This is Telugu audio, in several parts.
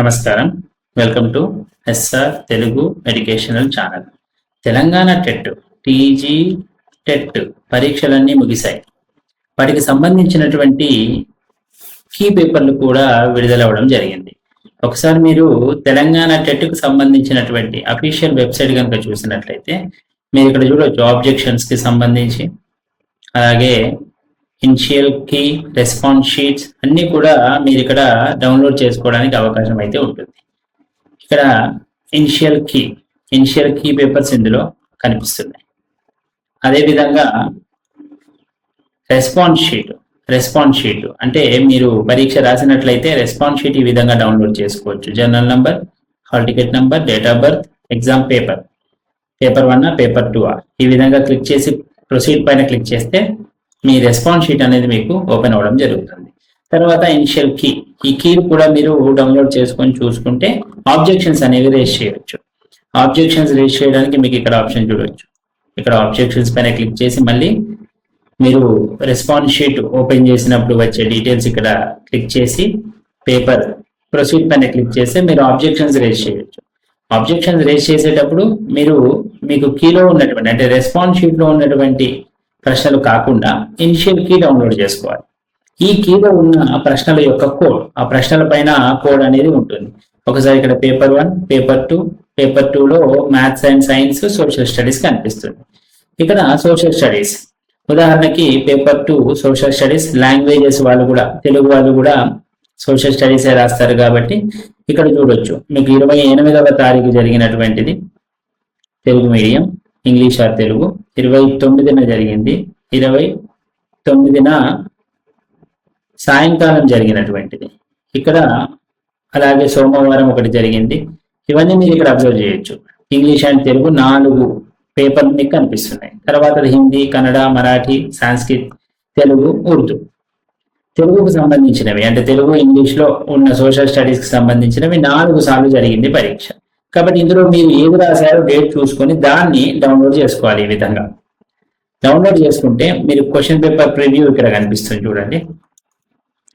నమస్కారం. Welcome to SR Telugu educational channel Telangana TET TG TET పరీక్షలన్నీ ముగిశాయి. వాటికి సంబంధించినటువంటి కీ పేపర్లు కూడా విడుదలవ్వడం జరిగింది. ఒకసారి మీరు తెలంగాణ టెట్కు సంబంధించినటువంటి అఫీషియల్ వెబ్సైట్ కనుక చూసినట్లయితే మీరు ఇక్కడ చూడవచ్చు ఆబ్జెక్షన్స్కి సంబంధించి. అలాగే ఇన్షియల్ కీ రెస్పాన్స్ షీట్స్ అన్ని కూడా మీరు ఇక్కడ డౌన్లోడ్ చేసుకోవడానికి అవకాశం అయితే ఉంటుంది. ఇక్కడ initial key initial key papers ఇందులో కనిపిస్తున్నాయి. అదేవిధంగా రెస్పాన్స్ షీట్ రెస్పాన్స్ షీట్ అంటే మీరు పరీక్ష రాసినట్లయితే రెస్పాన్స్ షీట్ ఈ విధంగా డౌన్లోడ్ చేసుకోవచ్చు. Journal number hall ticket number date of birth exam paper paper one paper two ఈ విధంగా క్లిక్ చేసి ప్రొసీడ్ పైన క్లిక్ చేస్తే మీ రెస్పాన్స్ షీట్ అనేది మీకు ఓపెన్ అవ్వడం జరుగుతుంది. తర్వాత ఇనిషియల్ కీ ఈ కీ కూడా మీరు డౌన్లోడ్ చేసుకొని చూసుకుంటే ఆబ్జెక్షన్స్ అనేవి రేస్ చేయవచ్చు. ఆబ్జెక్షన్స్ రేస్ చేయడానికి మీకు ఇక్కడ ఆప్షన్ చూడవచ్చు ఇక్కడ ఆబ్జెక్షన్స్ పైన క్లిక్ చేసి మళ్ళీ మీరు రెస్పాన్స్ షీట్ ఓపెన్ చేసినప్పుడు వచ్చే డీటెయిల్స్ ఇక్కడ క్లిక్ చేసి పేపర్ ప్రొసీడ్ పైన క్లిక్ చేస్తే మీరు ఆబ్జెక్షన్స్ రేస్ చేయవచ్చు ఆబ్జెక్షన్స్ రేస్ చేసేటప్పుడు మీరు మీకు కీలో ఉన్నటువంటి అంటే రెస్పాన్స్ షీట్లో ఉన్నటువంటి ప్రశ్నలు కాకుండా ఇనిషియల్ కీ డౌన్లోడ్ చేసుకోవాలి. ఈ కీలో ఉన్న ప్రశ్నల యొక్క కోడ్ ఆ ప్రశ్నల పైన కోడ్ అనేది ఉంటుంది. ఒకసారి ఇక్కడ paper one paper two paper టూలో maths and science social studies కనిపిస్తుంది. ఇక్కడ సోషల్ స్టడీస్ ఉదాహరణకి paper two social studies languages వాళ్ళు కూడా తెలుగు వాళ్ళు కూడా సోషల్ స్టడీస్ రాస్తారు కాబట్టి ఇక్కడ చూడొచ్చు. మీకు ఇరవై ఎనిమిదవ తారీఖు జరిగినటువంటిది. Telugu medium English or Telugu. ఇరవై తొమ్మిదిన జరిగింది. ఇరవై తొమ్మిదిన సాయంకాలం జరిగినటువంటిది. ఇక్కడ అలాగే సోమవారం ఒకటి జరిగింది. ఇవన్నీ మీరు ఇక్కడ అబ్జర్వ్ చేయొచ్చు. ఇంగ్లీష్ అండ్ తెలుగు నాలుగు పేపర్లు మీకు కనిపిస్తున్నాయి. తర్వాత హిందీ కన్నడ మరాఠీ సాంస్క్రిత్ తెలుగు ఉర్దూ. తెలుగుకు సంబంధించినవి అంటే తెలుగు ఇంగ్లీష్లో ఉన్న సోషల్ స్టడీస్కి సంబంధించినవి నాలుగు సార్లు జరిగింది పరీక్ష. కాబట్టి ఇందులో మీరు ఏది రాశారో డేట్ చూసుకొని దాన్ని డౌన్లోడ్ చేసుకోవాలి ఈ విధంగా. డౌన్లోడ్ చేసుకుంటే మీరు క్వశ్చన్ పేపర్ ప్రివ్యూ ఇక్కడ కనిపిస్తుంది చూడండి.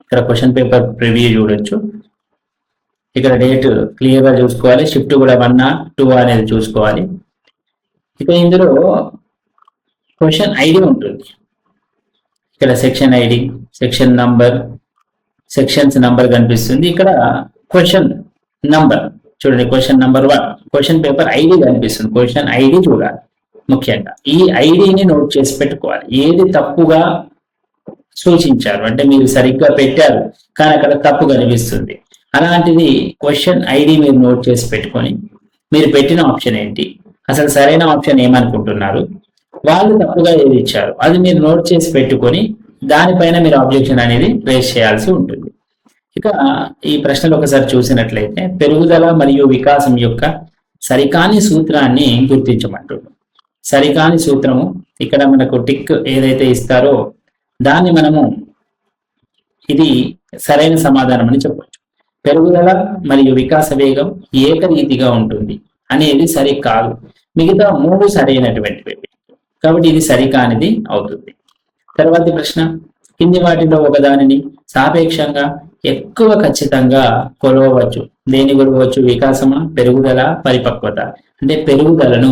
ఇక్కడ క్వశ్చన్ పేపర్ ప్రివ్యూ చూడొచ్చు. ఇక్కడ డేట్ క్లియర్గా చూసుకోవాలి. షిఫ్ట్ కూడా వన్ టూ అనేది చూసుకోవాలి. ఇక ఇందులో క్వశ్చన్ ఐడి ఉంటుంది. ఇక్కడ section ID section number sections number కనిపిస్తుంది. ఇక్కడ క్వశ్చన్ నంబర్ చూడండి question number one question paper ID కనిపిస్తుంది. క్వశ్చన్ ఐడి చూడాలి. ముఖ్యంగా. ఈ ఐడిని నోట్ చేసి పెట్టుకోవాలి. ఏది తప్పుగా సూచించారు? అంటే మీరు సరిగ్గా పెట్టారు కానీ అక్కడ తప్పు కనిపిస్తుంది. అలాంటిది క్వశ్చన్ ఐడి మీరు నోట్ చేసి పెట్టుకొని మీరు పెట్టిన ఆప్షన్ ఏంటి? అసలు సరైన ఆప్షన్ ఏమనుకుంటున్నారు? వాళ్ళు తప్పుగా ఏది ఇచ్చారు? అది మీరు నోట్ చేసి పెట్టుకొని దానిపైన మీరు ఆబ్జెక్షన్ అనేది రేస్ చేయాల్సి ఉంటుంది. ఇక ఈ ప్రశ్నలు ఒకసారి చూసినట్లయితే పెరుగుదల మరియు వికాసం యొక్క సరికాని సూత్రాన్ని గుర్తించమంటుంది. సరికాని సూత్రము ఇక్కడ మనకు టిక్ ఏదైతే ఇస్తారో దాన్ని మనము ఇది సరైన సమాధానం అని చెప్పవచ్చు పెరుగుదల మరియు వికాస వేగం ఏకరీతిగా ఉంటుంది అనేది సరి కాదు మిగతా మూడు సరైనటువంటివి. కాబట్టి ఇది సరికానిది అవుతుంది. తర్వాతి ప్రశ్న కింది వాటిలో ఒకదానిని సాపేక్షంగా ఎక్కువ ఖచ్చితంగా కొలవవచ్చు. దేని కొలవచ్చు? వికాసమా పెరుగుదల పరిపక్వత? అంటే పెరుగుదలను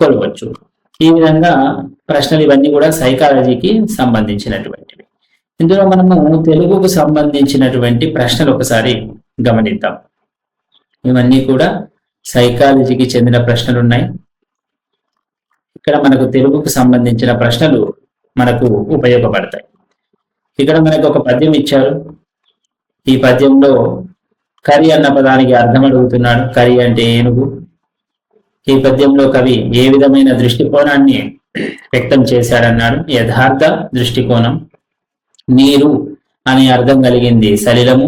కొలవచ్చు. ఈ విధంగా ప్రశ్నలు ఇవన్నీ కూడా సైకాలజీకి సంబంధించినటువంటివి. ఇందులో మనము తెలుగుకు సంబంధించినటువంటి ప్రశ్నలు ఒకసారి గమనిద్దాం. ఇవన్నీ కూడా సైకాలజీకి చెందిన ప్రశ్నలు ఉన్నాయి ఇక్కడ మనకు తెలుగుకు సంబంధించిన ప్రశ్నలు మనకు ఉపయోగపడతాయి. ఇక్కడ మనకు ఒక పద్యం ఇచ్చారు. ఈ పద్యంలో కరి అన్న పదానికి అర్థం అడుగుతున్నాడు. కరి అంటే ఏనుగు. ఈ పద్యంలో కవి ఏ విధమైన దృష్టికోణాన్ని వ్యక్తం చేశాడన్నాడు? యథార్థ దృష్టికోణం. నీరు అనే అర్థం కలిగింది సలిలము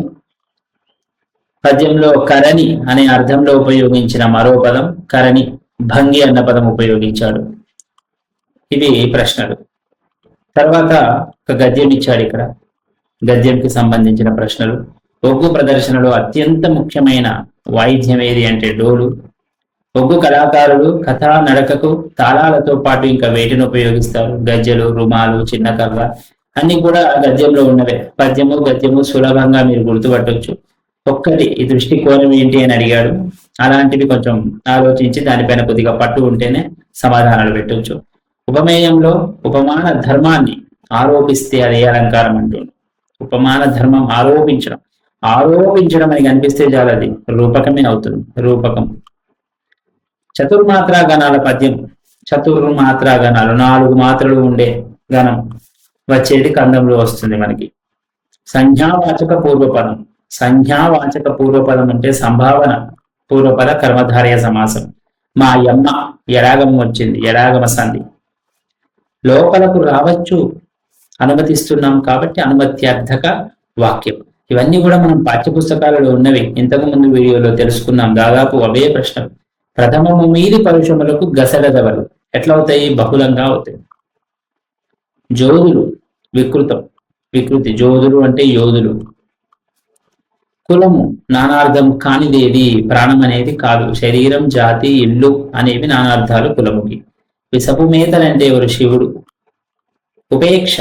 పద్యంలో కరణి అనే అర్థంలో ఉపయోగించిన మరో పదం కరణి భంగి అన్న పదం ఉపయోగించాడు. ఇవి ప్రశ్నలు. తర్వాత ఒక గద్యం ఇచ్చాడు ఇక్కడ. గద్యంకి సంబంధించిన ప్రశ్నలు. ఒగ్గు ప్రదర్శనలో అత్యంత ముఖ్యమైన వాయిద్యం ఏది అంటే డోలు. ఒగ్గు కళాకారులు కథా నడకకు తాళాలతో పాటు ఇంకా వేటిని ఉపయోగిస్తారు? గజ్జెలు రుమాలు చిన్న కర్ర అన్ని కూడా గద్యంలో ఉన్నవే. పద్యము గద్యము సులభంగా మీరు గుర్తుపట్టొచ్చు. ఒక్కటి ఈ దృష్టి కోణం ఏంటి అని అడిగాడు. అలాంటివి కొంచెం ఆలోచించి దానిపైన కొద్దిగా పట్టు ఉంటేనే సమాధానాలు పెట్టవచ్చు ఉపమేయంలో ఉపమాన ధర్మాన్ని ఆరోపిస్తే అది అలంకారం అంటుంది? ఉపమాన ధర్మం ఆరోపించడం. ఆరోపించడం అని కనిపిస్తే చాలు అది. రూపకమే అవుతుంది. రూపకం. చతుర్మాత్రా గణాల పద్యం. చతుర్మాత్రా గణాలు నాలుగు మాత్రలు ఉండే గణం వచ్చేది కందంలో వస్తుంది మనకి. సంజ్ఞావాచక పూర్వపదం. సంజ్ఞావాచక పూర్వపదం అంటే సంభావన పూర్వపద కర్మధారయ సమాసం. మా యమ్మ ఎడాగం వచ్చింది ఎడాగమ సంధి. లోపలకు రావచ్చు అనుమతిస్తున్నాం కాబట్టి అనుమత్యర్థక వాక్యం. ఇవన్నీ కూడా మనం పాఠ్యపుస్తకాలలో ఉన్నవి. ఇంతకు ముందు వీడియోలో తెలుసుకున్నాం. దాదాపు అవే ప్రశ్నలు. ప్రథమము మీది పరుషములకు గసగదవలు. ఎట్లా అవుతాయి బహుళంగా అవుతాయి. జోదులు వికృతం. వికృతి. జోదులు అంటే యోధులు. కులము నానార్థం కానిదేది ప్రాణం అనేది కాదు. శరీరం జాతి ఇల్లు అనేవి నానార్థాలు కులముకి. విసపు మేతలంటే ఎవరు? శివుడు. ఉపేక్ష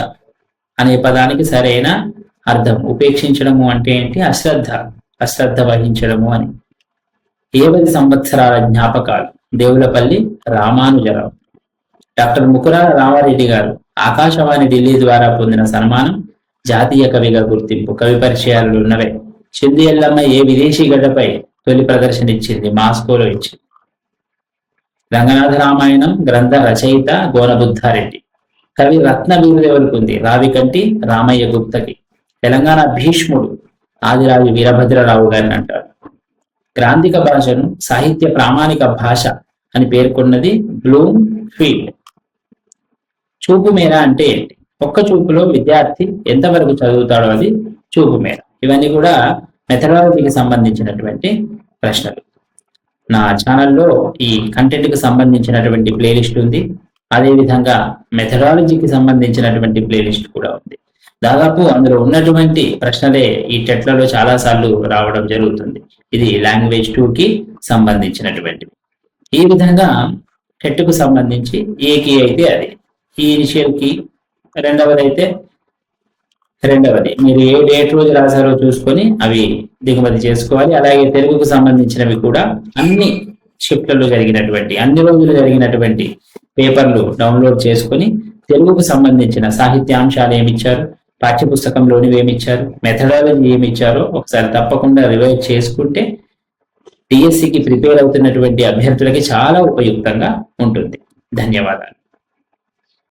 అనే పదానికి సరైన అర్థం. ఉపేక్షించడము అంటే ఏంటి? అశ్రద్ధ. అశ్రద్ధ వహించడము అని. ఏవది సంవత్సరాల జ్ఞాపకాలు? దేవులపల్లి రామానుజరావు. డాక్టర్ ముకురాల రామారెడ్డి గారు ఆకాశవాణి ఢిల్లీ ద్వారా పొందిన సన్మానం జాతీయ కవిగా గుర్తింపు కవి పరిచయాలు ఉన్నవే. చింది ఎల్లమ్మ ఏ విదేశీ గడ్డపై తొలి ప్రదర్శన ఇచ్చింది మాస్కోలో ఇచ్చింది. రంగనాథ రామాయణం గ్రంథ రచయిత గోనబుద్ధారెడ్డి. కవి రత్న వీరుదెవరికి ఉంది రావికంటి రామయ్య గుప్తకి. తెలంగాణ భీష్ముడు ఆదిరావి వీరభద్రరావు గారిని అంటారు. గ్రాంధిక భాషను సాహిత్య ప్రామాణిక భాష అని పేర్కొన్నది బ్లూమ్ ఫీల్డ్. చూపు మేర అంటే ఏంటి? ఒక్క చూపులో విద్యార్థి ఎంతవరకు చదువుతాడో అది చూపు మేర. ఇవన్నీ కూడా మెథడాలజీకి సంబంధించినటువంటి ప్రశ్నలు. నా ఛానల్లో ఈ కంటెంట్కి సంబంధించినటువంటి ప్లేలిస్ట్ ఉంది. అదేవిధంగా మెథడాలజీకి సంబంధించినటువంటి ప్లేలిస్ట్ కూడా ఉంది. దాదాపు అందులో ఉన్నటువంటి ప్రశ్నలే ఈ టెట్లలో చాలా సార్లు రావడం జరుగుతుంది. ఇది లాంగ్వేజ్ టూ కి సంబంధించినటువంటివి ఈ విధంగా టెట్కు సంబంధించి సంబంధించి ఏకి అయితే అది. ఈ ఇనిషియల్ కీ రెండవది అయితే రెండవది. మీరు ఏ డేట్ రోజు రాశారో చూసుకొని అవి దిగుమతి చేసుకోవాలి. అలాగే తెలుగుకు సంబంధించినవి కూడా అన్ని షిఫ్ట్లలో జరిగినటువంటి అన్ని రోజులు జరిగినటువంటి పేపర్లు డౌన్లోడ్ చేసుకొని తెలుగుకు సంబంధించిన సాహిత్యాంశాలు ఏమిచ్చారు? పాఠ్యపుస్తకంలోనివి ఏమిచ్చారు? మెథడాలజీ ఏమిచ్చారో ఒకసారి తప్పకుండా రివైజ్ చేసుకుంటే డిఎస్సికి ప్రిపేర్ అవుతున్నటువంటి అభ్యర్థులకి చాలా ఉపయుక్తంగా ఉంటుంది. ధన్యవాదాలు.